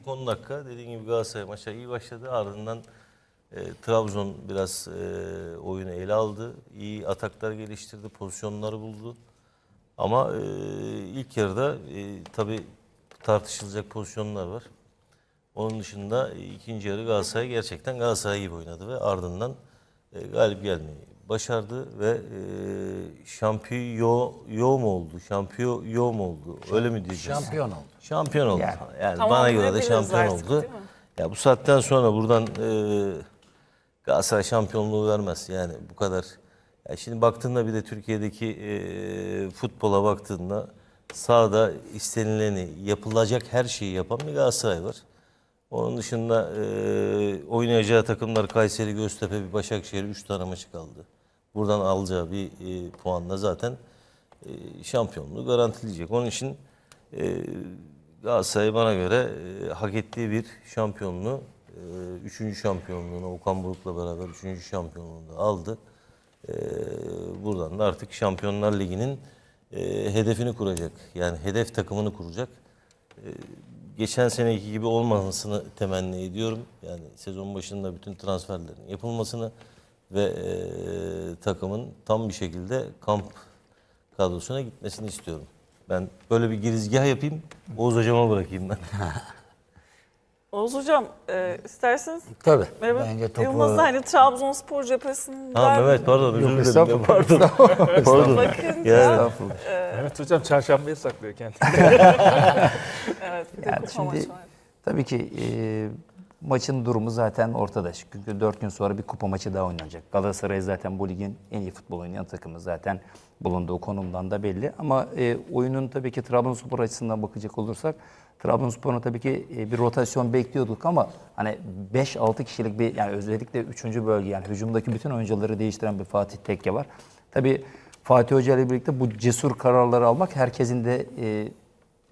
ilk 10 dakika dediğim gibi Galatasaray maça iyi başladı. Ardından e, Trabzon biraz e, oyunu ele aldı. İyi ataklar geliştirdi, pozisyonları buldu. Ama e, ilk yarıda e, tabii tartışılacak pozisyonlar var. Onun dışında ikinci yarı Galatasaray gerçekten Galatasaray gibi oynadı ve ardından e, galip gelmeyi başardı ve e, şampiyon yo mu oldu? Şampiyon yo mu oldu? Öyle mi diyeceğiz? Şampiyon oldu. Şampiyon oldu. Yani. Yani, Tamam, bana göre de diyebiliriz şampiyon artık, oldu. değil mi? Ya bu saatten sonra buradan e, Galatasaray şampiyonluğu vermez. Yani bu kadar. Ya şimdi baktığında bir de Türkiye'deki e, futbola baktığında sahada istenileni, yapılacak her şeyi yapan bir Galatasaray var. Onun dışında e, oynayacağı takımlar Kayseri, Göztepe, bir Başakşehir 3 tane maçı kaldı. Buradan alacağı bir e, puanla zaten e, şampiyonluğu garantileyecek. Onun için e, Galatasaray bana göre e, hak ettiği bir şampiyonluğu, e, üçüncü şampiyonluğunu Okan Buruk'la beraber üçüncü şampiyonluğunu da aldı. E, buradan da artık Şampiyonlar Ligi'nin e, hedefini kuracak. Yani hedef takımını kuracak. E, geçen seneki gibi olmamasını temenni ediyorum. Yani sezon başında bütün transferlerin yapılmasını ve e, takımın tam bir şekilde kamp kadrosuna gitmesini istiyorum. Ben böyle bir girizgah yapayım, Oğuz hocama bırakayım ben. Oğuz Hocam e, isterseniz Tabii. Mehmet Bence topu... Yılmaz'da hani Trabzonspor cephesinden Ha Mehmet pardon özür dilerim. estağfurullah. Pardon. pardon. bakınca Yani Evet hocam çarşambaya saklıyor kendini. evet bir de Yani kupa şimdi var. tabii ki e, maçın durumu zaten ortada. Çünkü 4 gün sonra bir kupa maçı daha oynanacak. Galatasaray zaten bu ligin en iyi futbol oynayan takımı zaten bulunduğu konumdan da belli. Ama e, oyunun tabii ki Trabzonspor açısından bakacak olursak Trabzonspor'un tabii ki e, bir rotasyon bekliyorduk ama hani 5-6 kişilik bir yani özellikle 3. bölge yani hücumdaki bütün oyuncuları değiştiren bir Fatih Tekke var. Tabii Fatih Hoca ile birlikte bu cesur kararları almak herkesin de e,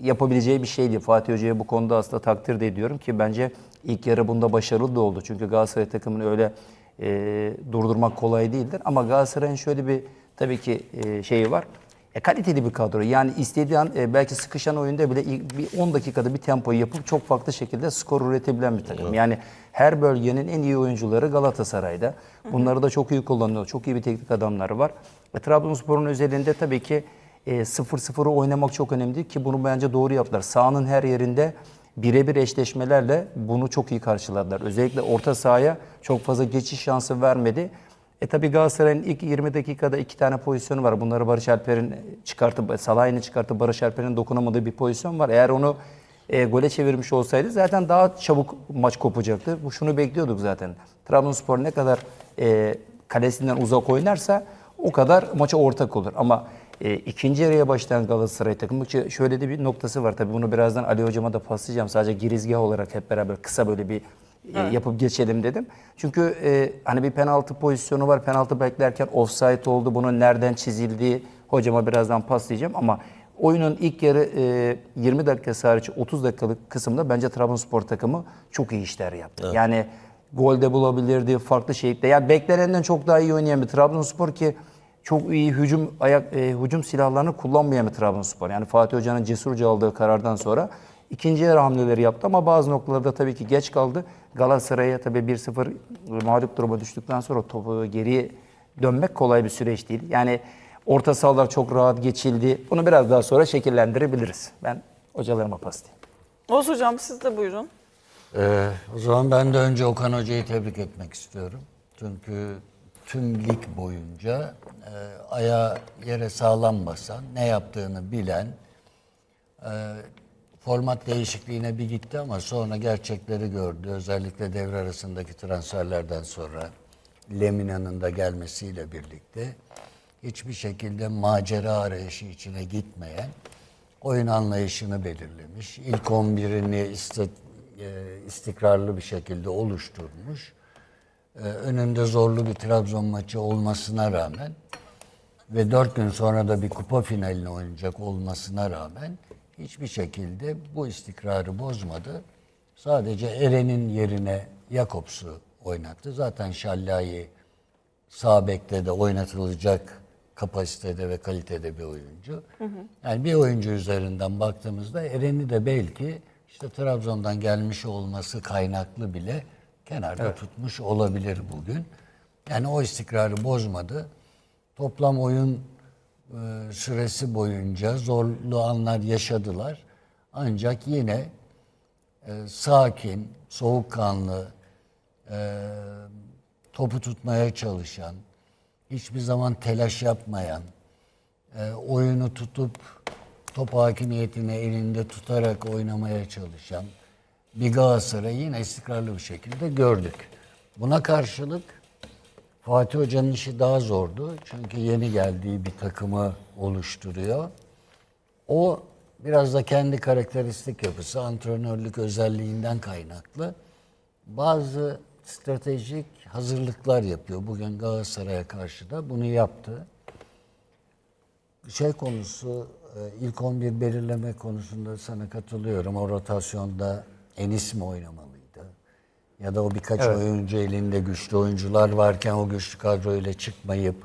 yapabileceği bir şeydi. Fatih Hoca'ya bu konuda aslında takdir de ediyorum ki bence ilk yarı bunda başarılı da oldu. Çünkü Galatasaray takımını öyle e, durdurmak kolay değildir. Ama Galatasaray'ın şöyle bir tabii ki e, şeyi var. E, kaliteli bir kadro. Yani istediği an e, belki sıkışan oyunda bile ilk bir 10 dakikada bir tempoyu yapıp çok farklı şekilde skor üretebilen bir takım. Yani her bölgenin en iyi oyuncuları Galatasaray'da. Bunları da çok iyi kullanıyor. Çok iyi bir teknik adamları var. Ve Trabzonspor'un özelinde tabii ki e, 0-0'ı oynamak çok önemli ki bunu bence doğru yaptılar. Sahanın her yerinde birebir eşleşmelerle bunu çok iyi karşıladılar. Özellikle orta sahaya çok fazla geçiş şansı vermedi. E tabi Galatasaray'ın ilk 20 dakikada iki tane pozisyonu var. Bunları Barış Alper'in çıkartıp, Salah'ını çıkartıp Barış Alper'in dokunamadığı bir pozisyon var. Eğer onu e, gole çevirmiş olsaydı zaten daha çabuk maç kopacaktı. Bu şunu bekliyorduk zaten. Trabzonspor ne kadar e, kalesinden uzak oynarsa o kadar maça ortak olur. Ama e, ikinci yarıya başlayan Galatasaray takımı ki şöyle de bir noktası var. Tabii bunu birazdan Ali Hocama da paslayacağım. Sadece girizgah olarak hep beraber kısa böyle bir e, yapıp geçelim dedim. Çünkü e, hani bir penaltı pozisyonu var. Penaltı beklerken offside oldu. Bunun nereden çizildiği hocama birazdan paslayacağım ama oyunun ilk yarı e, 20 dakikası hariç 30 dakikalık kısımda bence Trabzonspor takımı çok iyi işler yaptı. Yani golde bulabilirdi, farklı şekilde. Yani beklenenden çok daha iyi oynayan bir Trabzonspor ki çok iyi hücum ayak e, hücum silahlarını kullanmayan bir Trabzonspor. Yani Fatih Hoca'nın cesurca aldığı karardan sonra ikinci yarı hamleleri yaptı ama bazı noktalarda tabii ki geç kaldı. Galatasaray'a tabii 1-0 mağlup duruma düştükten sonra topu geriye dönmek kolay bir süreç değil. Yani orta sahalar çok rahat geçildi. Bunu biraz daha sonra şekillendirebiliriz. Ben hocalarıma paslayayım. Oğuz Hocam siz de buyurun. Ee, o zaman ben de önce Okan Hoca'yı tebrik etmek istiyorum. Çünkü tüm lig boyunca e, ayağı yere sağlam basan, ne yaptığını bilen, e, format değişikliğine bir gitti ama sonra gerçekleri gördü. Özellikle devre arasındaki transferlerden sonra Lemina'nın da gelmesiyle birlikte hiçbir şekilde macera arayışı içine gitmeyen oyun anlayışını belirlemiş. İlk 11'ini iste- e, istikrarlı bir şekilde oluşturmuş. E, Önünde zorlu bir Trabzon maçı olmasına rağmen ve dört gün sonra da bir kupa finalini oynayacak olmasına rağmen hiçbir şekilde bu istikrarı bozmadı. Sadece Eren'in yerine Jakobs'u oynattı. Zaten Şallai sağ bekte de oynatılacak kapasitede ve kalitede bir oyuncu. Yani bir oyuncu üzerinden baktığımızda Eren'i de belki işte Trabzon'dan gelmiş olması kaynaklı bile kenarda tutmuş olabilir bugün. Yani o istikrarı bozmadı. Toplam oyun e, süresi boyunca zorlu anlar yaşadılar. Ancak yine e, sakin, soğukkanlı, e, topu tutmaya çalışan, hiçbir zaman telaş yapmayan, e, oyunu tutup top hakimiyetini elinde tutarak oynamaya çalışan bir Galatasaray yine istikrarlı bir şekilde gördük. Buna karşılık Fatih Hoca'nın işi daha zordu. Çünkü yeni geldiği bir takımı oluşturuyor. O biraz da kendi karakteristik yapısı, antrenörlük özelliğinden kaynaklı bazı stratejik hazırlıklar yapıyor. Bugün Galatasaray'a karşı da bunu yaptı. Şey konusu, e, ilk 11 belirleme konusunda sana katılıyorum. O rotasyonda Enis mi oynamalıydı? Ya da o birkaç oyuncu elinde güçlü oyuncular varken o güçlü kadroyla çıkmayıp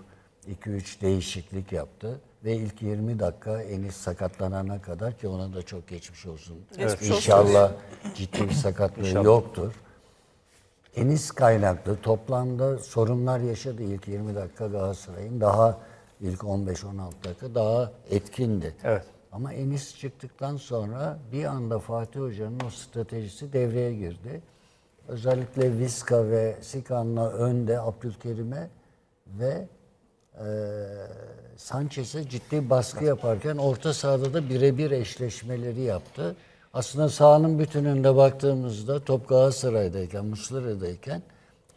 2-3 değişiklik yaptı. Ve ilk 20 dakika Enis sakatlanana kadar ki ona da çok geçmiş olsun. Geçmiş olsun. İnşallah ciddi bir sakatlığı yoktur. Enis kaynaklı toplamda sorunlar yaşadı ilk 20 dakika Galatasaray'ın. Daha ilk 15-16 dakika daha etkindi. Evet. Ama Enis çıktıktan sonra bir anda Fatih Hoca'nın o stratejisi devreye girdi. Özellikle Viska ve Sikan'la önde Abdülkerim'e ve e, Sanchez'e ciddi baskı yaparken orta sahada da birebir eşleşmeleri yaptı. Aslında sahanın bütününde baktığımızda top Galatasaray'dayken, Muslera'dayken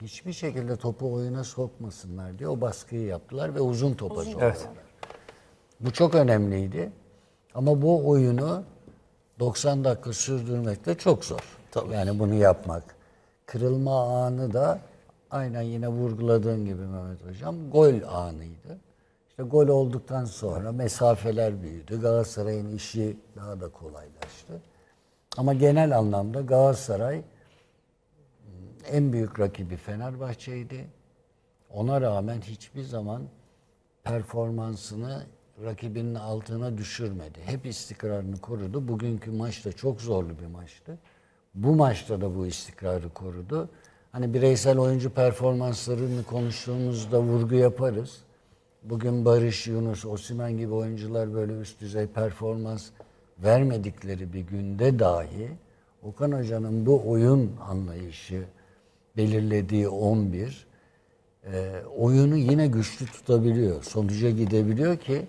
hiçbir şekilde topu oyuna sokmasınlar diye o baskıyı yaptılar ve uzun topa zorladılar. Bu çok önemliydi. Ama bu oyunu 90 dakika sürdürmek de çok zor. Yani bunu yapmak. Kırılma anı da aynen yine vurguladığın gibi Mehmet Hocam gol anıydı. İşte gol olduktan sonra mesafeler büyüdü. Galatasaray'ın işi daha da kolaylaştı. Ama genel anlamda Galatasaray en büyük rakibi Fenerbahçe'ydi. Ona rağmen hiçbir zaman performansını rakibinin altına düşürmedi. Hep istikrarını korudu. Bugünkü maç da çok zorlu bir maçtı. Bu maçta da bu istikrarı korudu. Hani bireysel oyuncu performanslarını konuştuğumuzda vurgu yaparız. Bugün Barış, Yunus, Osimhen gibi oyuncular böyle üst düzey performans vermedikleri bir günde dahi Okan Hoca'nın bu oyun anlayışı, belirlediği 11 e, oyunu yine güçlü tutabiliyor. Sonuca gidebiliyor ki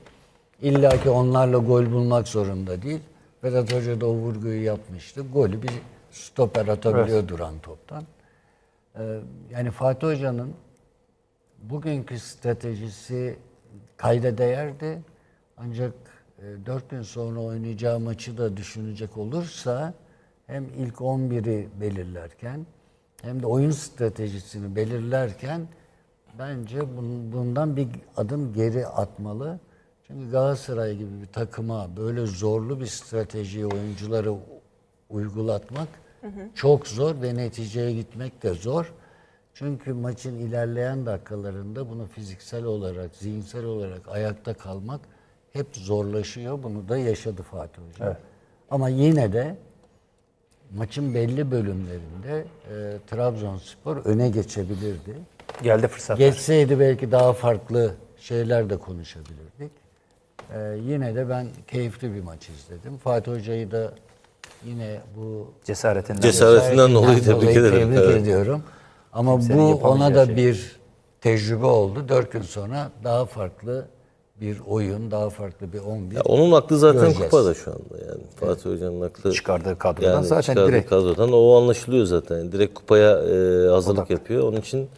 illa ki onlarla gol bulmak zorunda değil. Vedat Hoca da o vurguyu yapmıştı. Golü bir stoper atabiliyor duran toptan. E, yani Fatih Hoca'nın bugünkü stratejisi kayda değerdi. Ancak e, 4 gün sonra oynayacağı maçı da düşünecek olursa hem ilk 11'i belirlerken hem de oyun stratejisini belirlerken bence bun- bundan bir adım geri atmalı. Çünkü Galatasaray gibi bir takıma böyle zorlu bir stratejiyi oyuncuları uygulatmak çok zor ve neticeye gitmek de zor. Çünkü maçın ilerleyen dakikalarında bunu fiziksel olarak, zihinsel olarak ayakta kalmak hep zorlaşıyor. Bunu da yaşadı Fatih Hoca. Ama yine de maçın belli bölümlerinde e, Trabzonspor öne geçebilirdi. Geldi fırsat. Geçseydi belki daha farklı şeyler de konuşabilirdik. E, yine de ben keyifli bir maç izledim. Fatih Hoca'yı da yine bu Cesaretinden. Cesaretinden dolayı tebrik ederim. Tebrik Evet. ediyorum. Ama Kimsenin bu ona da şey. bir tecrübe oldu. Dört gün sonra daha farklı bir oyun, daha farklı bir 11. Ya onun aklı zaten Göreceğiz. kupada şu anda yani. Fatih Hoca'nın aklı Çıkardığı kadrodan yani zaten çıkardığı direkt. kadrodan o anlaşılıyor zaten. Direkt kupaya e, hazırlık yapıyor. Onun için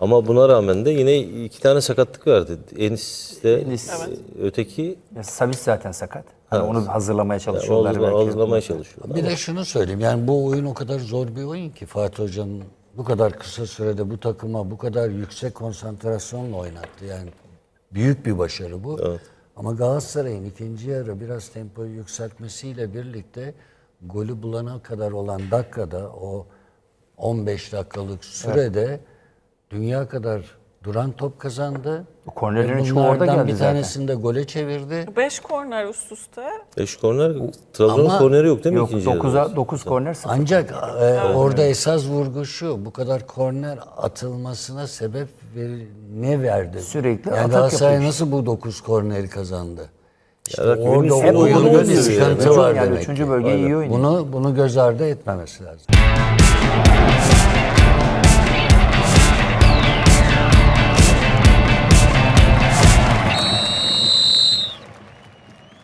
ama buna rağmen de yine iki tane sakatlık verdi. Enis de Enis. e, öteki Ya Savic zaten sakat. Hani onu hazırlamaya çalışıyorlar. belki. hazırlamaya çalışıyor. Bir de şunu söyleyeyim. Yani bu oyun o kadar zor bir oyun ki Fatih Hoca'nın bu kadar kısa sürede bu takıma bu kadar yüksek konsantrasyonla oynattı. Yani büyük bir başarı bu. Ama Galatasaray'ın ikinci yarı biraz tempoyu yükseltmesiyle birlikte golü bulana kadar olan dakikada o 15 dakikalık sürede dünya kadar duran top kazandı. Kornerlerin çoğu orada geldi bir zaten. tanesini de gole çevirdi. 5 korner üst üste. Beş korner, Trabzon'un Ama- korneri yok değil mi Yok ikinci yarıda? 9'a 9 korner sıfır. Ancak e, orada esas vurgu şu, bu kadar korner atılmasına sebep ver- ne verdi? Sürekli yani atak Galatasaray yapıyor. nasıl bu 9 korneri kazandı? İşte rakibin orada üstün Hep oyunu oyunda bir gösteriyor sıkıntı yani. var Yani demek üçüncü ki. bölgeyi iyi oynuyor. Bunu, bunu göz ardı etmemesi lazım.